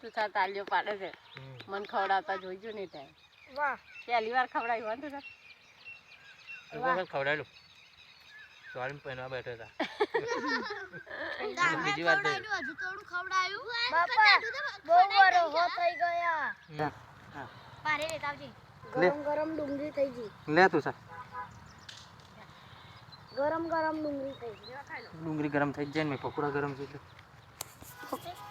તું તાર તાલીઓ પાડે છે. મન ખવડાવતા જોઈજો નહીં ત્યાં વાહ. પહેલી વાર ખવડાવ્યું હોય ને તું? એક વખત ખવડાવેલું સોરી પહેરવા બેઠો હતા. બીજી વાર થઈ બાપા બહુ વાર હો થઈ ગયા. લે ગરમ ગરમ ડુંગળી થઈ ગઈ. લે તું સા. ગરમ ગરમ ડુંગળી થઈ ગઈ. ડુંગળી ગરમ થઈ જાય ને મેં પકોડા ગરમ થઈ એટલે.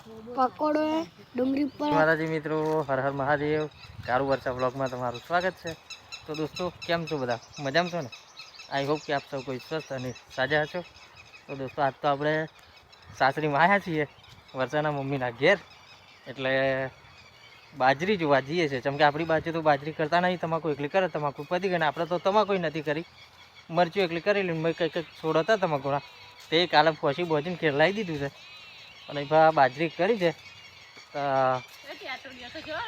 પકોડો ડુંગળી પર માતાજી મિત્રો, હર હર મહાદેવ. કારું વર્ષા બ્લોગમાં તમારું સ્વાગત છે. તો દોસ્તો, કેમ છો બધા? મજામાં છો ને? આઈ હોપ કે આપ સૌ કોઈ સ્વસ્થ અને સાજા છો. તો દોસ્તો, આજ તો આપણે સાસરીમાં આવ્યા છીએ, વર્ષાના મમ્મીના ઘેર. એટલે બાજરી જોવા જઈએ છીએ. જેમ કે આપણી બાજુ તો બાજરી કરતા નહીં, તમાકુ એકલી કરે, તમાકુ પતી ગઈ ને આપણે તો તમાકુ નથી કરી. મરચું એકલી કરેલી મેં કંઈક કંઈક છોડ હતા તમાકુના. તે કાલે ફોસી બોજીને ખેલાવી દીધું છે. અને ભા બાજરી કરી છે.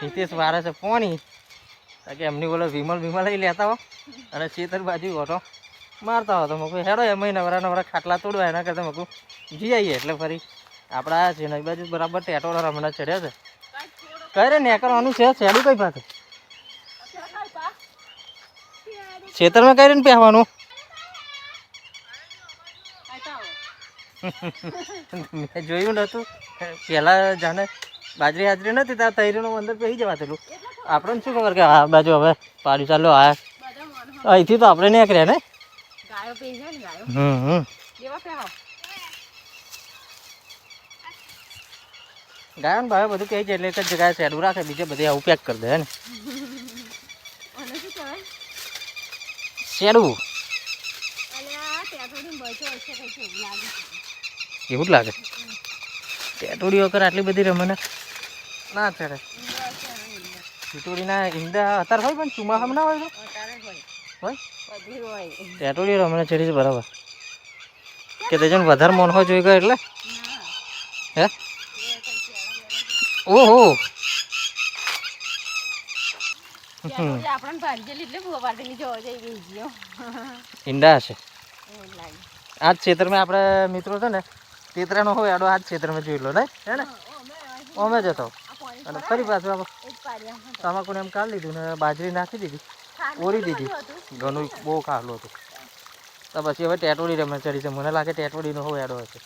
હિતેશ વારે છે પોણી. કે એમની બોલો વિમલ વિમલ એ લેતા હો. અને ચેતર બાજુ ઓટો મારતા હતો તો મકું હેડો એમાં નવરા નવરા ખાટલા તોડવા એના કરતાં મકું જી આવીએ એટલે ફરી. આપણે છીએ ને બાજુ બરાબર ટેટોડા હમણાં ચડ્યા છે. કઈ રે નેકરવાનું છે? શેડું કઈ પાસે? ખેતરમાં કઈ ને પહેવાનું? મેં જોયું નહોતું પહેલાં જાણે બાજરી હાજરી નથી ત્યાં તૈરીનું અંદર પહેરી જવા થયેલું આપણને શું ખબર કે આ બાજુ હવે પાડી ચાલો આ. અહીંથી તો આપણે નીકળ્યા ને? ગાયો પી જાય ને ગાયો. હમ હમ. ગાયો ને ભાવે બધું કહે છે એટલે એક જ જગ્યાએ શેડું રાખે બીજે બધે આવું પેક કરી દે ને? શેડું એવું જ લાગે. ટેટોડીઓ કર આટલી બધી રમે ને ચડે. હશે ઈંડા. અત્યારે હોય પણ ચોમાસામાં ના હોય તો? રમે હોય? ટેટોડીઓ રમને ચડી છે બરાબર. કે તે જણ વધારે મોન હોય જોઈ ગયો એટલે? હે? ઓહો. ઈંડા હશે. આ જ ક્ષેત્રમાં આપણે મિત્રો છે ને તેતરાનો હોય આડો જ ક્ષેત્રમાં જોઈ લો ને હે ને? અમે જતો અને ફરી પાછું. તમાકુને એમ કાઢી લીધું ને બાજરી નાખી દીધી. ઓરી દીધી. ઘણું બહુ ખાલું હતું. તો પછી હવે ટેટોડી રમે ચડી છે. મને લાગે ટેટોડીનો હોય આડો હશે.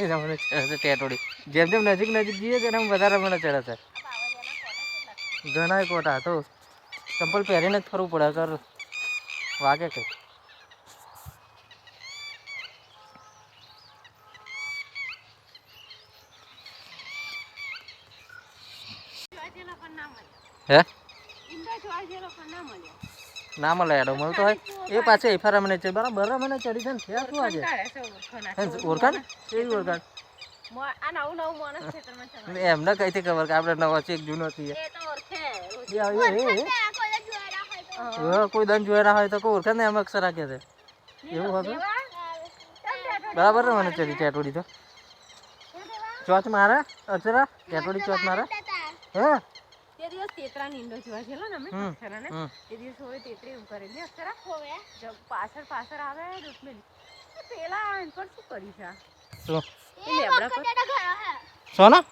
રમને ટેટોડી. જેમ જેમ નજીક નજીક જઈએ છે એમ વધારે મને ચડે છે. ઘણા કોટા તો. ચંપલ પહેરીને જ ફરવું પડે કર વાગે કંઈ જોવા જેલો પણ ના મળ્યો. હે? ના મળે એડો મળતો હોય. એ પાછે એફારા મને છે બરાબર મને ચડી છે ને છે શું આજે? ઓળખાણ તો ઓળખાણ? એમને કઈથી ખબર કે આપણે નવો છે એક જૂનો છીએ? કોઈ દંડ જોયા હોય તો કોઈ ઓળખે ને એમ અક્ષર રાખે છે. એવું હતું. બરાબર ને મને ચડી ચેટોડી તો. ચોચ મારે અક્ષરા ચેટોડી ચોચ મારે? હે? તે નીંદો જોવા છેલો ને અમે અક્ષરા ને તે દિવસ હોય તેતરી એવું કરેલી અક્ષરા. જો પાછળ પાછળ આવે રૂકમેલી પેલા એમ પર શું કરી છે આ? એ લેબડા પર. સોના?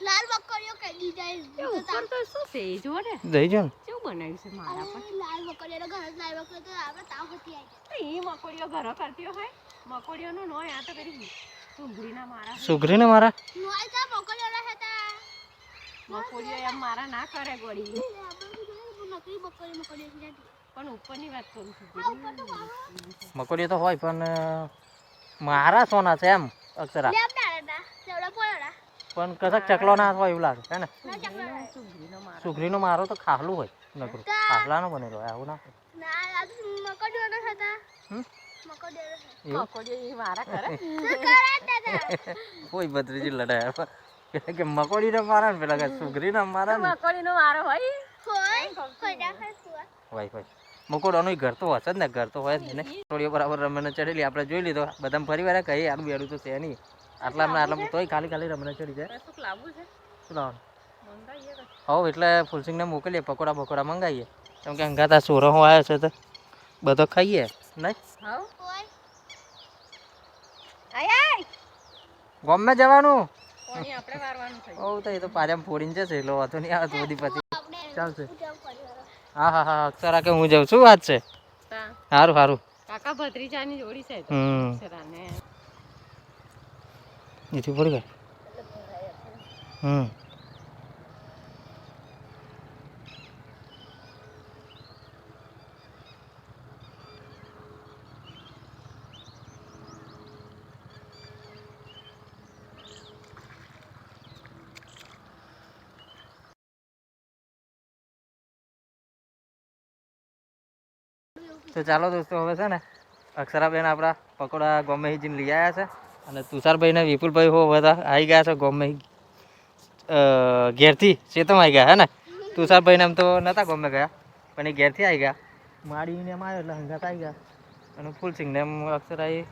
લાલ બકરીઓ કઈ એ દીધા ઉપર તો શું છે એ જો ને. દઈ જો ને. કેવું બનાવ્યું છે મારા પર? લાલ બકરીઓ ઘર લાલ બકરીઓ તો આપણે તાવ હતી આવી તો એ મકોડીઓ ઘરો કરતી હોય. મકોડીઓનો નોય આ તો પેલી સુંગળીના મારા સુગરીને મારા? નો આ હતા મકોડીઓ એમ મારા ના કરે ગોળી. પણ ઉપરની વાત કરું છું. મકોડીઓ તો હોય પણ મારા સોના છે એમ અક્ષરા. પણ કદાચ ચકલો ના હોય એવું લાગે છે ને? સુંગળીનો મારો. તો ખાહલું હોય નકરું. ખાહલાનો બનેલો હોય આવું ના હોય. કોઈ બત્રીજી લડાયા. કે મકોડીને મારા ને પેલા કે સુગરીને મારા ને? મકોડીનો મારો હોય. હોય કોઈ દાખલ સુવા. હોય મકોડો મકોડાનું ઘર તો હશે જ ને ઘર તો હોય જ ને. થોડી બરાબર રમને ચડેલી આપણે જોઈ લીધો. બધા ફરી વાર કહીએ આનું બેડું તો છે નહીં. આટલા આટલા તોય ખાલી ખાલી રમને ચડી જાય. શું લાવવાનું? મંગાઈએ એટલે ફૂલસિંગને મોકલીએ પકોડા બકોડા મંગાવીએ કેમ કે અંગાતા સોરો આવ્યો છે તો બધો ખાઈએ નહીં? હાવ. હોય. આય આય. ગમે જવાનું? કોણી આપણે વારવાનું થઈ ઓ તો એ તો પાછા ફોડીને જશે એટલે વાંધો નહીં આવે બધી પછી ચાલશે. હું હા હા અક્ષરા કે હું જાઉં છું વાત છે? સારું સારું કાકા ભત્રીજાની જોડી છે હમ. સરાને એથી પડી ગઈ? હમ. તો ચાલો દોસ્તો હવે છે ને અક્ષરાબેન આપણા પકોડા ગમે જઈને લઈ આવ્યા છે અને તુષારભાઈ ને વિપુલભાઈ હો બધા આવી ગયા છે ગોમેહી ઘેરથી. ચેતમ આવી ગયા હે ને? તુષારભાઈને એમ તો નહોતા ગમે ગયા પણ એ ઘેરથી આવી ગયા. માડીને એમ આવ્યો એટલે હંગાત આવી ગયા. અને ફૂલસિંગને એમ અક્ષરાએ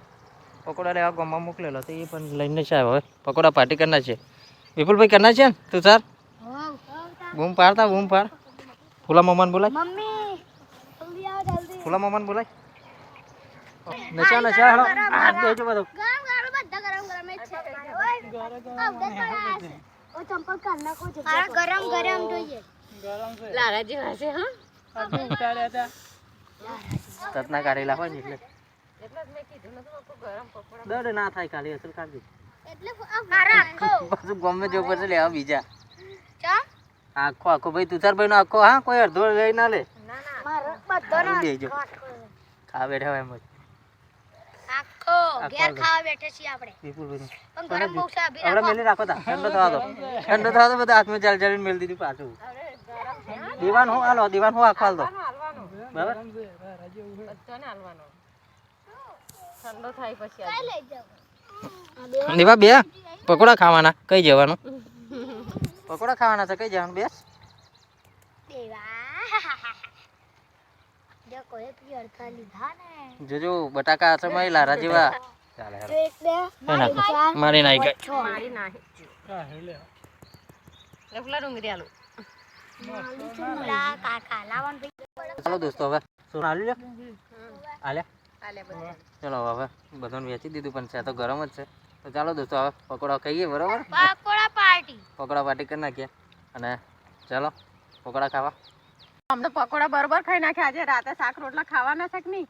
પકોડા લેવા ગોમમાં મોકલેલો તો એ પણ લઈને છે હવે પકોડા પાર્ટી કરના છે. વિપુલભાઈ કરના છે ને તુષાર? બૂમ પાડતા બૂમ પાડ. ફૂલા મમ્માને બોલાય. મમ્મી ફૂલા મામાને બોલાય. નશા નશા હેડો હાથ બેજો બધું. ગરમ ગરમ બધા ગરમ ગરમ જ છે. આ છે. ઓ ચંપલ કાઢ નાખો છે મારે ગરમ ગરમ જોઈએ. લારા જેવા છે હા તતના કાઢેલા હોય ને એટલે. એટલે જ મેં કીધું નતું ગરમ પકોડા દડ ના થાય કાલે અસર કાઢી એટલે મારા આખો. પાછું ગમે જો પર લેવા બીજા. ચા આખો આખો. ભાઈ તુષારભાઈ નો આખો હા કોઈ અડધો લઈ ના લે. બેઠા એમ જ. આખો ઘેર ખાવા બેઠે. છીએ આપણે. પણ ગરમ બહુ છે અભી રાખો. મેલી રાખો તા. ઠંડો થવા દો. ઠંડો થવા દો બધા હાથમાં ચાલ ચાલીને મેલી દીધી પાછું. દીવાન હું હાલો દીવાન હું આખો હાલ દો. બરાબર? બધાને હાલવાનું. ઠંડો થાય પછી કઈ આજે. લઈ જાવ દીવા બે? પકોડા ખાવાના કઈ જવાનું? પકોડા ખાવાના છે કઈ જવાનું? બેસ દેવા જો કોઈ પિયરતા લીધા ને જોજો બટાકા સમય લારા જેવા. મારી નાઈ ગઈ મારી ચાલો દોસ્તો હવે. શું લે ચલો હવે બધાને વેચી દીધું પણ છે તો ગરમ જ છે. તો ચાલો દોસ્તો હવે પકોડા ખાઈએ બરોબર? પકોડા પાર્ટી. પકોડા પાર્ટી કરી નાખીએ. અને ચાલો પકોડા ખાવા. અમને પકોડા બરોબર ખાઈ નાખ્યા આજે રાતે શાક રોટલા ખાવાના છે કે નહીં.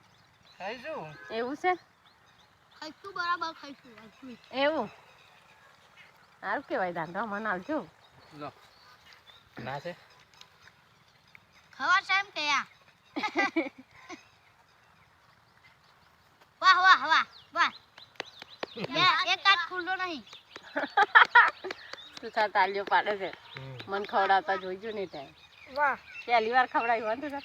ખાઈશું? એવું છે? ખાઈશું બરાબર ખાઈશું. એવું? સારું કહેવાય દાંડો મને આવજો લો. ના છે? ખબર છે એમ કયા વાહ વાહ વાહ વાહ. એક કાચ ખુલ્લો નહીં. તું તાર તાલીઓ પાડે છે. મને ખવડાવતા જોઈજો નહીં ત્યાં. વાહ. પહેલી વાર ખવડાવ્યું વખત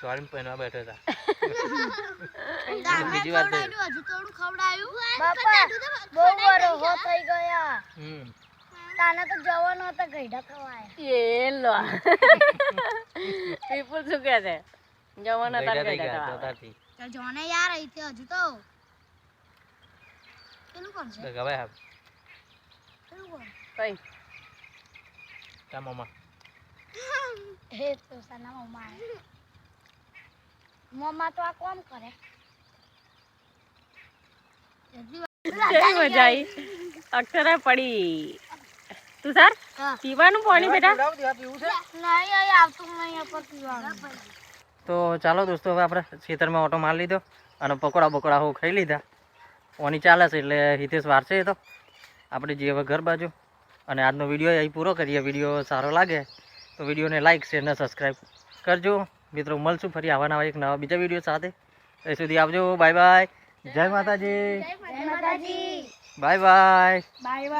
સોરી પહેરવા બેઠો હતા. દામે બીજી. ખવડાવ્યું, હજુ થોડું ખવડાવ્યું બાપા બહુ વરો થઈ ગયા હમ. તાને તો જવાનો હતો ગઈઢા ખવાય. એ લો. વિપુલ શું કહે છે? જવાના તાર ગઈઢા થઈ ગઈઢા ગયા ખાવા. ચોથાથી. ચાલ જોને યાર અહીંથી હજુ તો. પેલું કોણ છે? ગવાય હા પેલું કોણ? કઈ? તા મમ્મા હે તો સાના મમ્મા મમ્મા તો આ કોમ કરે કેવી મજા આવી અક્ષરે પડી તું સર પીવાનું પાણી બેટા નહીં અહીં આવતું નહીં પર પીવાનું તો ચાલો દોસ્તો હવે આપણે ખેતરમાં ઓટો મારી લીધો અને પકોડા બકોડા હું ખાઈ લીધા. ઓની ચાલે છે એટલે હિતેશ વારસે તો. આપણે જે હવે ઘર બાજુ અને આજનો વીડિયો અહીં પૂરો કરીએ. વીડિયો સારો લાગે તો વિડીયોને લાઇક શેર અને સબસ્ક્રાઈબ કરજો. મિત્રો મળશું ફરી આવા નવા એક નવા બીજા વીડિયો સાથે. એ સુધી આવજો. બાય બાય જય માતાજી. જય માતાજી બાય બાય બાય